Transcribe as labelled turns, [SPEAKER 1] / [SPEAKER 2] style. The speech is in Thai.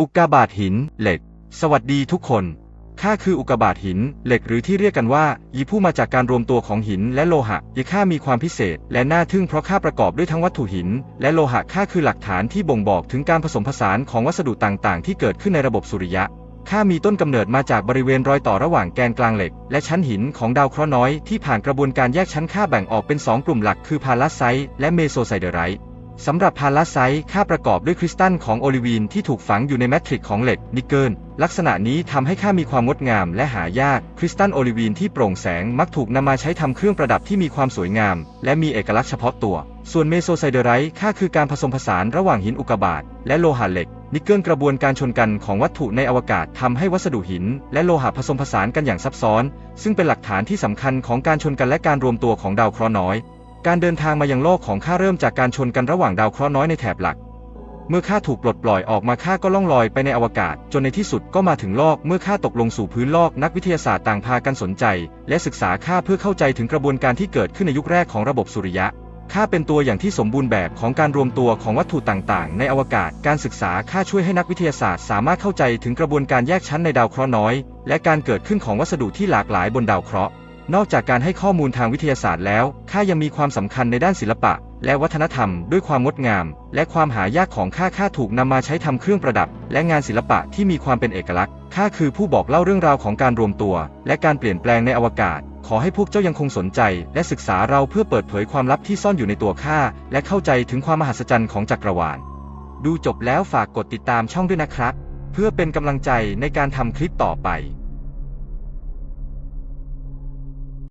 [SPEAKER 1] อุกกาบาตหิน เหล็ก สวัสดีทุกคน ข้าคืออุกกาบาตหิน เหล็กหรือที่เรียกกันว่า ยีผู้มาจากการรวมตัวของหินและโลหะ ยีข้ามีความพิเศษ และน่าทึ่งเพราะข้าประกอบด้วยทั้งวัตถุหิน และโลหะข้าคือหลักฐานที่บ่งบอกถึงการผสมผสานของวัสดุต่างๆ ที่เกิดขึ้นในระบบสุริยะข้ามีต้นกำเนิดมาจากบริเวณรอยต่อระหว่างแกนกลางเหล็ก และชั้นหินของดาวเคราะห์น้อยที่ผ่านกระบวนการแยกชั้นค่าแบ่งออกเป็น 2 กลุ่มหลักคือพาราไซต์และเมโซไซเดอไรต์ สำหรับพาราไซต์ค่าประกอบด้วยคริสตัลของโอลิวีนที่ถูกฝังอยู่ในแมทริกของเหล็กนิกเกิล ลักษณะนี้ทำให้ค่ามีความงดงามและหายาก คริสตัลโอลิวีนที่โปร่งแสงมักถูกนำมาใช้ทำเครื่องประดับที่มีความสวยงาม และมีเอกลักษณ์เฉพาะตัว ส่วนเมโซไซเดไรต์ค่าคือการผสมผสานระหว่างหินอุกกาบาตและโลหะเหล็กนิกเกิลกระบวนการชนกันของวัตถุในอวกาศทำให้วัสดุหิน และโลหะผสมผสานกันอย่างซับซ้อน ซึ่งเป็นหลักฐานที่สำคัญของการชนกันและการรวมตัวของดาวเคราะห์น้อย การเดินทางมายังโลกของข้าเริ่มจากการชนกันระหว่างดาวเคราะห์น้อยในแถบหลัก เมื่อข้าถูกปลดปล่อยออกมาข้าก็ล่องลอยไปในอวกาศ จนในที่สุดก็มาถึงโลก เมื่อข้าตกลงสู่พื้นโลกนักวิทยาศาสตร์ต่างพากันสนใจ และศึกษาข้าเพื่อเข้าใจถึงกระบวนการที่เกิดขึ้นในยุคแรกของระบบสุริยะข้าเป็นตัวอย่างที่สมบูรณ์แบบของการรวมตัวของวัตถุต่างๆ ในอวกาศ การศึกษาข้าช่วยให้นักวิทยาศาสตร์ สามารถเข้าใจถึงกระบวนการแยกชั้นในดาวเคราะห์น้อย และการเกิดขึ้นของวัสดุที่หลากหลายบนดาวเคราะห์ นอกจากการให้ข้อมูลทางวิทยาศาสตร์แล้วข้ายังมีความสำคัญในด้านศิลปะ และวัฒนธรรมด้วยความงดงาม และความหายากของข้าข้าถูกนำมาใช้ทำเครื่องประดับ และงานศิลปะที่มีความเป็นเอกลักษณ์ข้าคือผู้บอกเล่าเรื่องราวของการรวมตัว และการเปลี่ยนแปลงในอวกาศ ขอให้พวกเจ้ายังคงสนใจ และศึกษาเราเพื่อเปิดเผยความลับที่ซ่อนอยู่ในตัวข้าและเข้าใจถึงความมหัศจรรย์ของจักรวาล ดูจบแล้วฝากกดติดตามช่องด้วยนะครับ เพื่อเป็นกำลังใจในการทำคลิปต่อไป